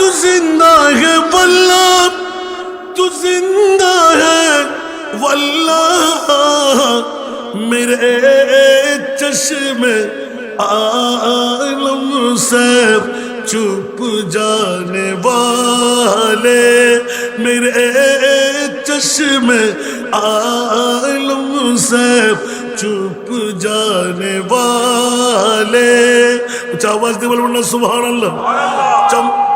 تو زندہ ہے واللہ، تو زندہ ہے واللہ۔ میرے چشم عالم سے چپ جانے والے۔ میرے چشم عالم سے چپ جانے والے۔ اچھا آواز دے بولو ورنہ سبحان اللہ۔ چم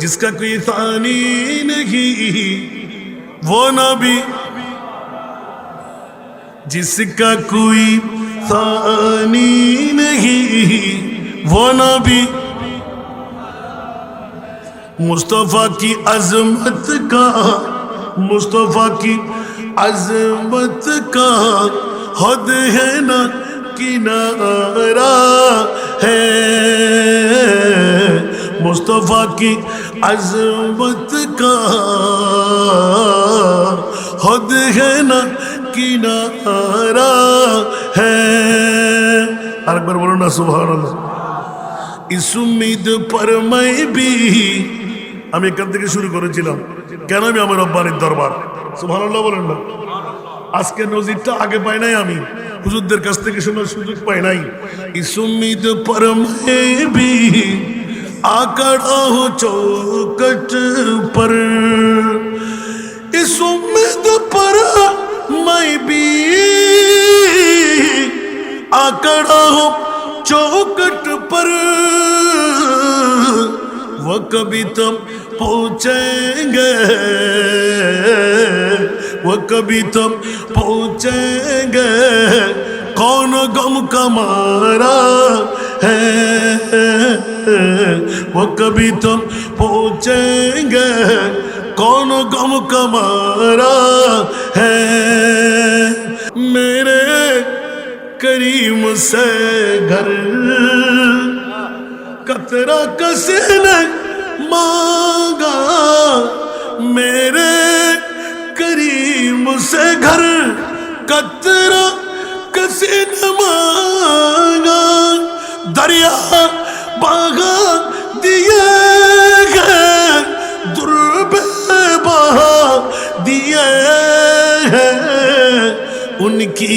جس کا کوئی ثانی نہیں، وہ نبی۔ جس کا کوئی ثانی نہیں، وہ نبی۔ مصطفیٰ کی عظمت کا، مصطفیٰ کی عظمت کا حد ہے نا، کنارہ ہے۔ مصطفیٰ کی عظمت کا خود ہے نا کنارہ ہے আরেকবার বলো না, সুবহানাল্লাহ। ইস উম্মীদ পর বি। আমি এখান থেকে শুরু করেছিলাম। কেন আমি আমার রব্বানির দরবার? সুবহানাল্লাহ বলেন না। আজকে নজিরটা আগে পাই নাই আমি। হুজুরদের কাছ থেকে শোনার সুযোগ পাই নাই। ইসুমিদ পরমে বি। آکڑا ہو چوکٹ پر۔ اس امید پر میں بھی آکڑا ہو چوکٹ پر۔ وہ کبھی تم پہنچیں گے۔ وہ کبھی تم پہنچیں گے۔ کون غم کا مارا ہے وہ کبھی تو پہنچیں گے، کون غم کمارا ہے؟ میرے کریم سے گھر کترا کسی نے مانگا، میرے کریم سے گھر کترا کسی نے مانگا۔ দরিয়া বাগান দিয়ে গে দুর্বে বহা দিয়ে উনকি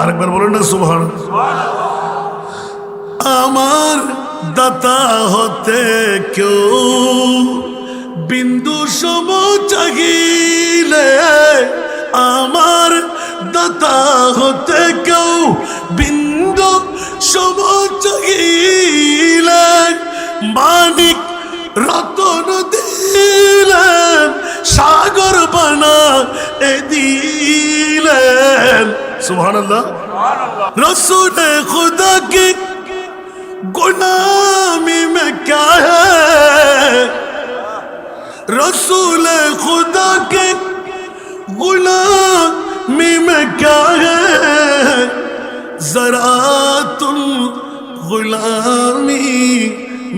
আরেকবার বলেন না সুভান আমার দাতা হতে কেউ বিন্দু সম চাহিলে আমার দাতা হতে কেউ বিন্দু সম চাহিলে মানিক রতন দিলেন। ساگر بنا اے দিলেন سبحان اللہ رسول خدا کی گنامی میں کیا ہے؟ رسول خدا کے غلامی میں کیا ہے؟ ذرا تم غلامی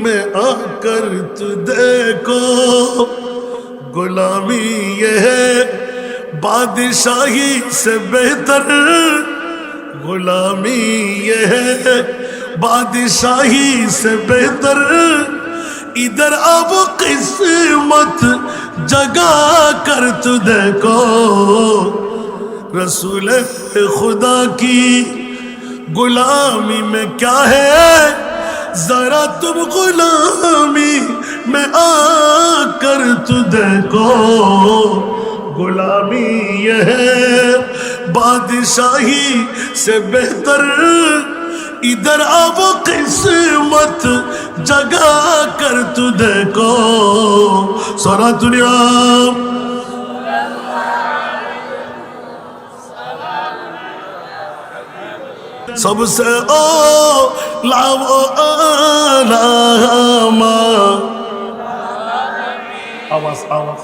میں آ کر تو دیکھو۔ غلامی یہ ہے، بادشاہی سے بہتر۔ غلامی یہ ہے، بادشاہی سے بہتر۔ ادھر اب قسمت جگا کر تو دیکھو۔ رسول خدا کی غلامی میں کیا ہے؟ ذرا تم غلامی میں آ کر تو دیکھو۔ غلامی یہ ہے، بادشاہی سے بہتر۔ ادھر اب قسمت جگا کر تو دیکھو۔ سارا دنیا সবসে ও লাভ আওয়াজ আওয়াজ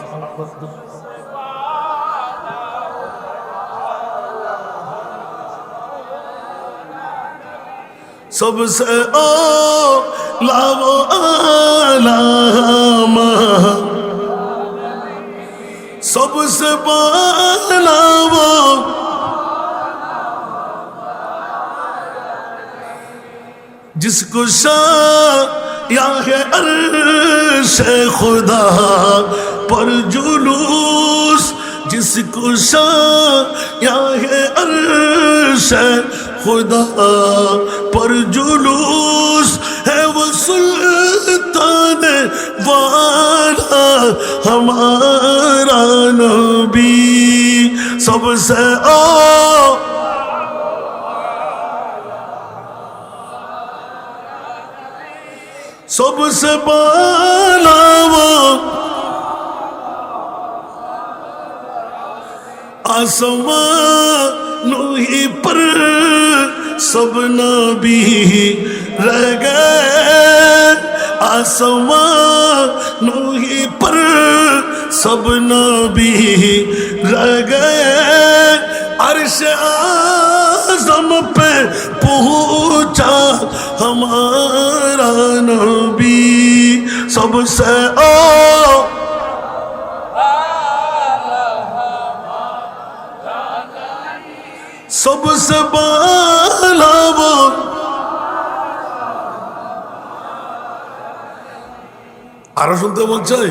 সবসে ও লাভ আলামা সবসে পালামা جس کو شاہ یا ہے عرش خدا پر جلوس، جس کو شاہ یا ہے عرش خدا پر جلوس ہے وہ سلطان والا، ہمارا نبی، سب سے سب سے بالا وہ آسمان ہی پر سب نبی رہ گئے آسمان ہی پر سب نبی رہ گئے عرش মুসে ও সবসে বালাব আরও শুনতে মন চাই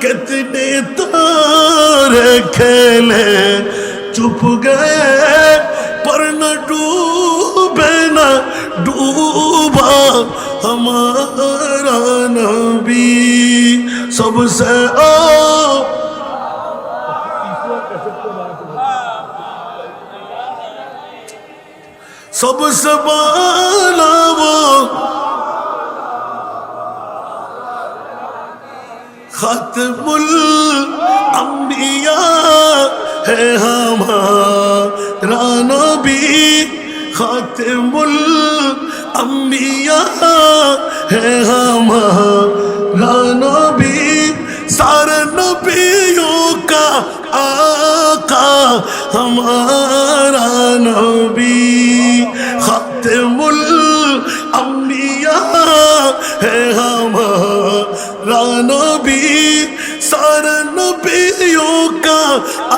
کتنے تار کھیلے چپ گئے، پر نہ ڈوبے، نہ ڈوبا ہمارا نبی۔ سب سے آ سب سے بالا وہ ختم الانبیاء ہے ہمارا نبی ختم الانبیاء ہے ہمارا نبی سارے نبیوں کا آقا ہمارا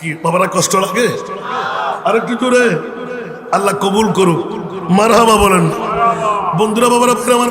কি বাবারা কষ্ট লাগে আরেকটু জোরে আল্লাহ কবুল করুক মারহাবা বলেন বন্ধুরা বাবারা আমার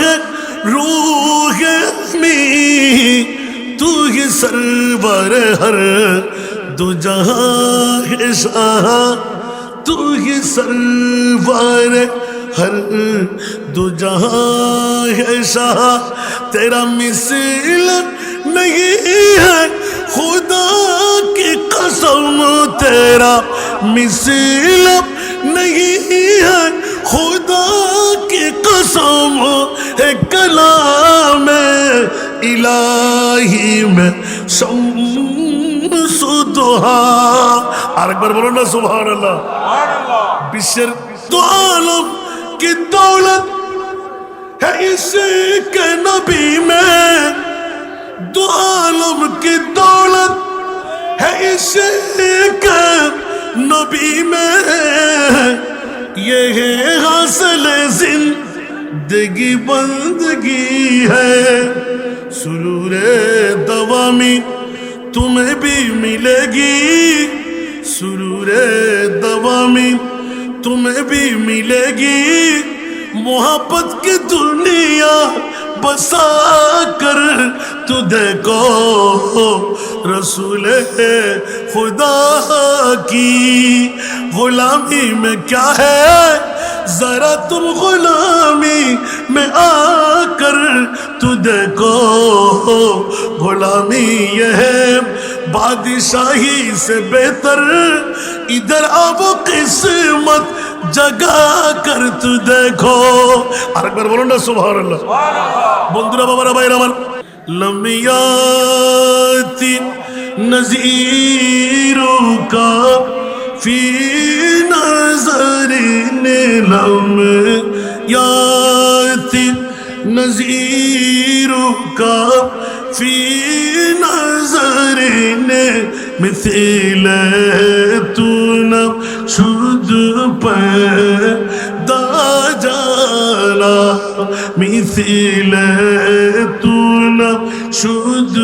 ہے روح می تو ہی سرور ہر دو جہاں ہے شاہ تو ہی سرور ہر دو جہاں ہے شاہ تیرا مثل نہیں ہے، خدا کی قسم تیرا مثل نہیں ہے۔ خدا کی قسم ہے کلام الہی میں شمس دوہا اور ایک بار بولو نا، سبحان اللہ۔ بشر تو عالم کی دولت ہے اسے کے نبی میں۔ دو عالم کی دولت ہے اسے کے نبی میں۔ یہ غزل زندگی بندگی ہے۔ سرور دوامی تمہیں بھی ملے گی۔ سرور دوامی تمہیں بھی ملے گی۔ محبت کی دنیا بسا کر تو دیکھو رسول خدا کی۔ غلامی میں کیا ہے؟ ذرا تم غلامی میں آ کر تو دیکھو۔ غلامی یہ ہے، بادشاہی سے بہتر۔ ادھر اب قسمت جگا کر تو دیکھو۔ اکبر بولو نا، سبحان اللہ۔ بندرا بابا بھائی رمن لمیاتی نظیروں کا في نظري لم يات نذيرك في نظري مثل تنم شد دجالا مثل تنم شد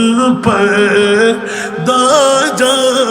دجالا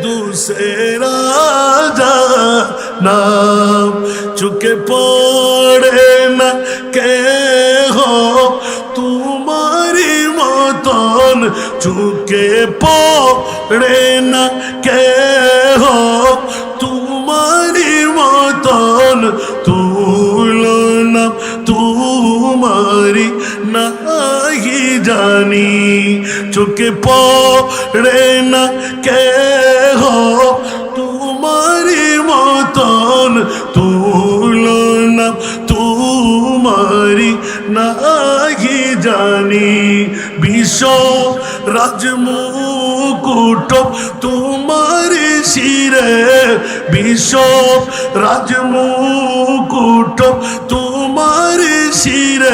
سہے دوسرا جانا چکے پڑے نہ کہ ہو تمہاری متون چکے پڑے نہ کہ ہو تمہاری متون تولنا تمہاری نہیں جانی چکے راج مٹم تمہاری شیر بھی سو رجمو کوٹم تم رشر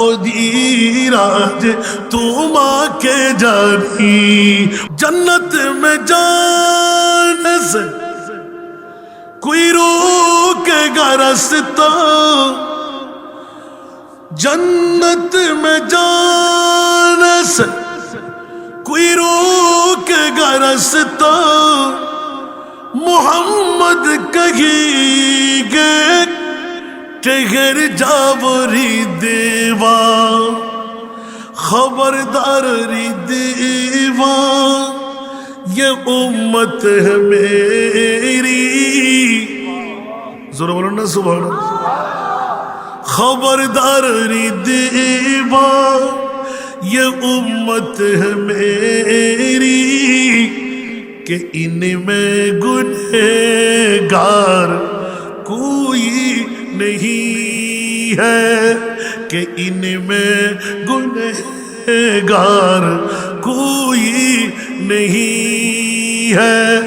ادی راج تما کے جانی جنت میں جان سو کے گارستا جنت میں جان رستہ محمد کہی گے ٹہر جاوری دیوا خبردار ری دیوا یہ امت ہے میری۔ ضرور بولو نا، سبحان خبردار ری دیوا یہ امت ہے میری کہ ان میں گنہگار کوئی نہیں ہے کہ ان میں گنہگار کوئی نہیں ہے۔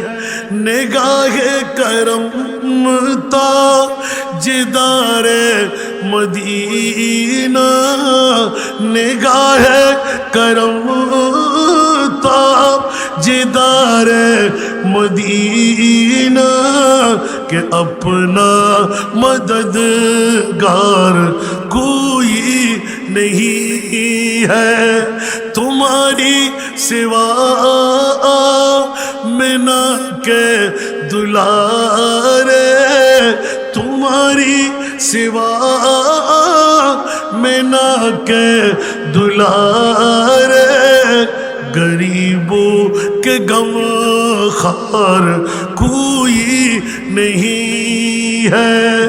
نگاہ کرم تا جدار مدینہ نگاہ کرم تاب جدار مدینہ کہ اپنا مددگار کوئی نہیں ہے۔ تمہاری سوا منا کے دلارے، تمہاری سوا مینا کے دلارے غریبوں کے غم خار کوئی نہیں ہے۔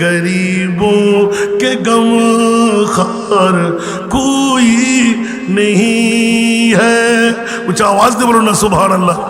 غریبوں کے غم خار کوئی نہیں ہے۔ اچھا آواز دے بولو نا، سبحان اللہ۔